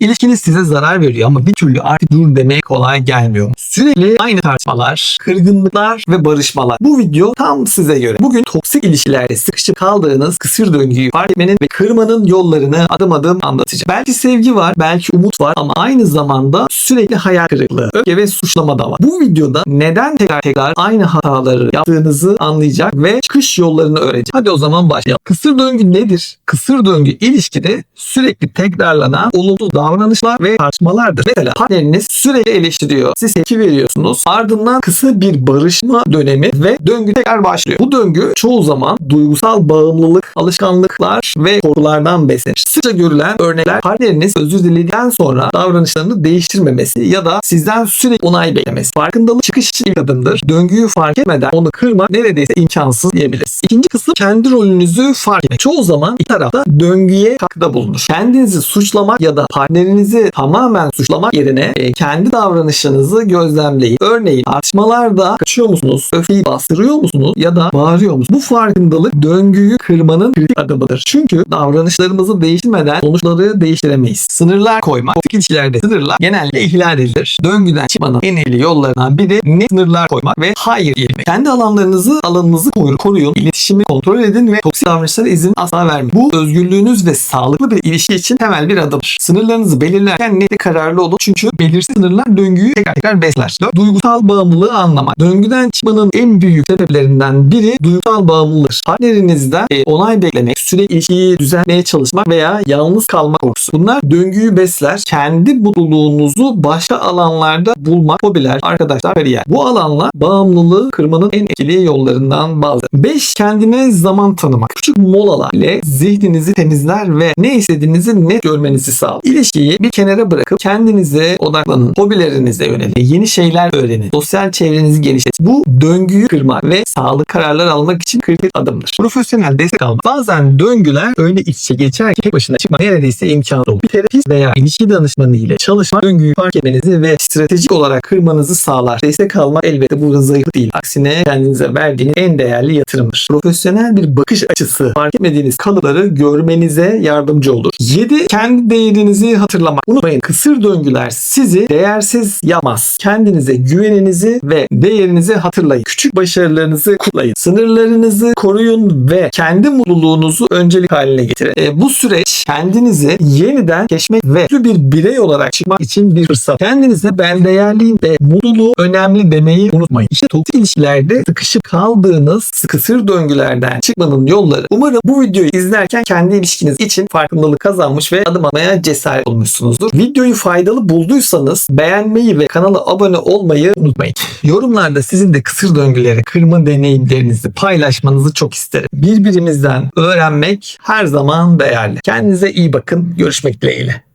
İlişkiniz size zarar veriyor ama bir türlü artık dur demeye kolay gelmiyor. Sürekli aynı tartışmalar, kırgınlıklar ve barışmalar. Bu video tam size göre. Bugün toksik ilişkilerde sıkışıp kaldığınız kısır döngüyü fark etmenin ve kırmanın yollarını adım adım anlatacağım. Belki sevgi var, belki umut var ama aynı zamanda sürekli hayal kırıklığı, öfke ve suçlama da var. Bu videoda neden tekrar tekrar aynı hataları yaptığınızı anlayacak ve çıkış yollarını öğreneceğim. Hadi o zaman başlayalım. Kısır döngü nedir? Kısır döngü ilişkide sürekli tekrarlanan olumsuz davranışlar ve tartışmalardır. Mesela partneriniz sürekli eleştiriyor. Siz tepki veriyorsunuz. Ardından kısa bir barışma dönemi ve döngü tekrar başlıyor. Bu döngü çoğu zaman duygusal bağımlılık, alışkanlıklar ve korkulardan beslenir. Sıkça görülen örnekler partneriniz özür diledikten sonra davranışlarını değiştirmemesi ya da sizden sürekli onay beklemesi. Farkındalık çıkış için ilk adımdır. Döngüyü fark etmeden onu kırmak neredeyse imkansız diyebiliriz. İkinci kısım kendi rolünüzü fark etmek. Çoğu zaman iki tarafta döngüye katkıda bulunur. Kendinizi suçlamak ya da partnerinizi tamamen suçlamak yerine e, kendi davranışınızı gözlemleyin. Örneğin tartışmalarda kaçıyor musunuz? Öfkeyi bastırıyor musunuz? Ya da bağırıyor musunuz? Bu farkındalık döngüyü kırmanın kritik adımıdır. Çünkü davranışlarımızı değiştirmeden sonuçları değiştiremeyiz. Sınırlar koymak. Toksik ilişkilerde sınırlar genelde ihlal edilir. Döngüden çıkmanın en etkili yollarından biri net sınırlar koymak ve hayır diyebilmek. Kendi alanlarınızı, alanınızı koruyun. İletişimi kontrol edin ve toksik davranışlara izin asla vermeyin. Bu özgürlüğünüz ve sağlıklı bir ilişki için temel bir adımdır. Sınırlarınızı belirlerken net kararlı olun. Çünkü belirsiz sınırlar döngüyü tekrar tekrar besler. Dört, Duygusal bağımlılığı anlamak. Döngüden çıkmanın en büyük sebeplerinden biri duygusal bağımlılıktır. Partnerinizden e, onay beklemek, sürekli ilişkiyi düzenlemeye çalışmak veya yalnız kalmak korkusu. Bunlar döngüyü besler. Kendi mutluluğunuzu başka alanlarda bulmak, hobiler, arkadaşlar, kariyer. Bu alanlar bağımlılığı kırmanın en etkili yollarından bazı. 5. Kendine zaman tanımak. Küçük molalar ile zihninizi temizler ve ne istediğinizi net görmenizi sağlar. İlişkiyi bir kenara bırakıp kendinize odaklanın. Hobilerinize yönelin. Yeni şeyler öğrenin. Sosyal çevrenizi genişletin. Bu döngüyü kırmak ve sağlıklı kararlar almak için kritik adımdır. Profesyonel destek almak. Bazen döngüler öyle iç içe geçer ki tek başına çıkmak neredeyse imkansız olur. Bir terapist veya ilişki danışmanı ile çalışmak döngüyü fark etmenizi ve stratejik olarak kırmanızı sağlar. Destek almak elbette burada zayıf değil. Aksine kendinize verdiğiniz en değerli yatırımdır. Profesyonel bir bakış açısı fark etmediğiniz kalıpları görmenize yardımcı olur. 7. Kendi değerinizi hatırlamak. Unutmayın kısır döngüler sizi değersiz yapmaz. Kendinize güveninizi ve değerinizi hatırlayın. Küçük başarılarınızı kutlayın. Sınırlarınızı koruyun ve kendi mutluluğunuzu öncelik haline getirin. E, bu süreç kendinizi yeniden keşfetmek ve güçlü bir birey olarak çıkmak için bir fırsat. Kendinize ben değerliyim ve mutluluğu önemli demeyi unutmayın. İşte toksik ilişkilerde sıkışıp kaldığınız kısır döngülerden çıkmanın yolları. Umarım bu videoyu izlerken kendi ilişkiniz için farkındalık kazanmış ve adım atmaya cesaret olmuşsunuzdur. Videoyu faydalı bulduysanız beğenmeyi ve kanala abone olmayı unutmayın. Yorumlarda sizin de kısır döngüleri kırma deneyimlerinizi paylaşmanızı çok isterim. Birbirimizden öğrenmek her zaman değerli. Kendinize iyi bakın. Görüşmek dileğiyle.